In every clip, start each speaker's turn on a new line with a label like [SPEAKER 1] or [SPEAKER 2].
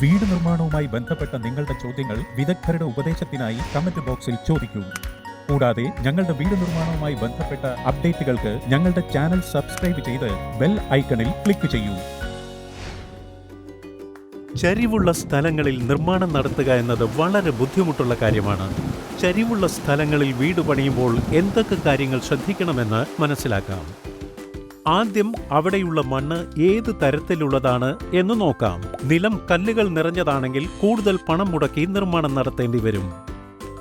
[SPEAKER 1] വീട് നിർമ്മാണവുമായി ബന്ധപ്പെട്ട നിങ്ങളുടെ ചോദ്യങ്ങൾ വിദഗ്ധരുടെ ഉപദേശത്തിനായി കമന്റ് ബോക്സിൽ ചോദിക്കൂ. കൂടാതെ ഞങ്ങളുടെ വീട് നിർമ്മാണവുമായി ബന്ധപ്പെട്ട അപ്ഡേറ്റുകൾക്ക് ഞങ്ങളുടെ ചാനൽ സബ്സ്ക്രൈബ് ചെയ്ത് ബെൽ ഐക്കണിൽ ക്ലിക്ക് ചെയ്യൂ.
[SPEAKER 2] ചരിവുള്ള സ്ഥലങ്ങളിൽ നിർമ്മാണം നടത്തുക എന്നത് വളരെ ബുദ്ധിമുട്ടുള്ള കാര്യമാണ്. ചരിവുള്ള സ്ഥലങ്ങളിൽ വീട് പണിയുമ്പോൾ എന്തൊക്കെ കാര്യങ്ങൾ ശ്രദ്ധിക്കണമെന്ന് മനസ്സിലാക്കാം. ആദ്യം അവിടെയുള്ള മണ്ണ് ഏത് തരത്തിലുള്ളതാണ് എന്ന് നോക്കാം. നിലം കല്ലുകൾ നിറഞ്ഞതാണെങ്കിൽ കൂടുതൽ പണം മുടക്കി നിർമ്മാണം നടത്തേണ്ടി വരും.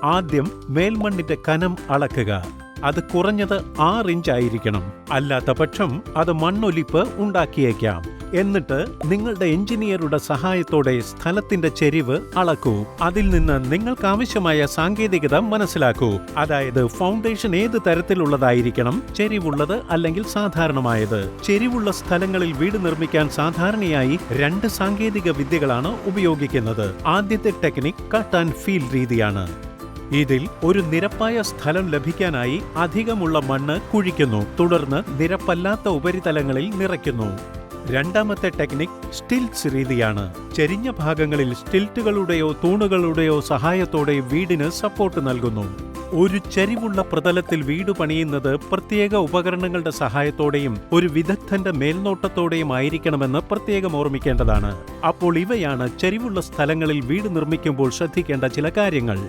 [SPEAKER 2] ആദ്യം മേൽമണ്ണിന്റെ കനം അളക്കുക. അത് കുറഞ്ഞത് ആറ് ഇഞ്ച് ആയിരിക്കണം. അല്ലാത്ത പക്ഷം അത് മണ്ണൊലിപ്പ് ഉണ്ടാക്കിയേക്കാം. എന്നിട്ട് നിങ്ങളുടെ എഞ്ചിനീയറുടെ സഹായത്തോടെ സ്ഥലത്തിന്റെ ചെരിവ് അളക്കൂ. അതിൽ നിന്ന് നിങ്ങൾക്ക് ആവശ്യമായ സാങ്കേതികത മനസ്സിലാക്കൂ. അതായത് ഫൗണ്ടേഷൻ ഏത് തരത്തിലുള്ളതായിരിക്കണം? ചെരിവുള്ളത് അല്ലെങ്കിൽ സാധാരണമായത്? ചെരിവുള്ള സ്ഥലങ്ങളിൽ വീട് നിർമ്മിക്കാൻ സാധാരണയായി രണ്ട് സാങ്കേതിക വിദ്യകളാണ് ഉപയോഗിക്കുന്നത്. ആദ്യത്തെ ടെക്നിക് കട്ട് ആൻഡ് ഫീൽ രീതിയാണ്. ഇതിൽ ഒരു നിരപ്പായ സ്ഥലം ലഭിക്കാനായി അധികമുള്ള മണ്ണ് കുഴിക്കുന്നു. തുടർന്ന് നിരപ്പല്ലാത്ത ഉപരിതലങ്ങളിൽ നിറയ്ക്കുന്നു. രണ്ടാമത്തെ ടെക്നിക് സ്റ്റിൽറ്റ്സ് രീതിയാണ്. ചെരിഞ്ഞ ഭാഗങ്ങളിൽ സ്റ്റിൽറ്റുകളുടെയോ തൂണുകളുടെയോ സഹായത്തോടെ വീടിന് സപ്പോർട്ട് നൽകുന്നു. ഒരു ചരിവുള്ള പ്രതലത്തിൽ വീട് പണിയുന്നത് പ്രത്യേക ഉപകരണങ്ങളുടെ സഹായത്തോടെയും ഒരു വിദഗ്ധന്റെ മേൽനോട്ടത്തോടെയും ആയിരിക്കണമെന്ന് പ്രത്യേകം ഓർമ്മിക്കേണ്ടതാണ്. അപ്പോൾ ഇവയാണ് ചരിവുള്ള സ്ഥലങ്ങളിൽ വീട് നിർമ്മിക്കുമ്പോൾ ശ്രദ്ധിക്കേണ്ട ചില കാര്യങ്ങൾ.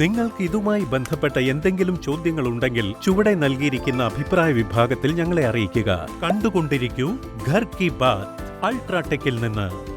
[SPEAKER 2] നിങ്ങൾക്ക് ഇതുമായി ബന്ധപ്പെട്ട എന്തെങ്കിലും ചോദ്യങ്ങൾ ഉണ്ടെങ്കിൽ ചുവടെ നൽകിയിരിക്കുന്ന അഭിപ്രായ വിഭാഗത്തിൽ ഞങ്ങളെ അറിയിക്കുക. കണ്ടുകൊണ്ടിരിക്കൂ. ഘർ കി ബാത് അൾട്രാടെക്കിൽ നിന്ന്.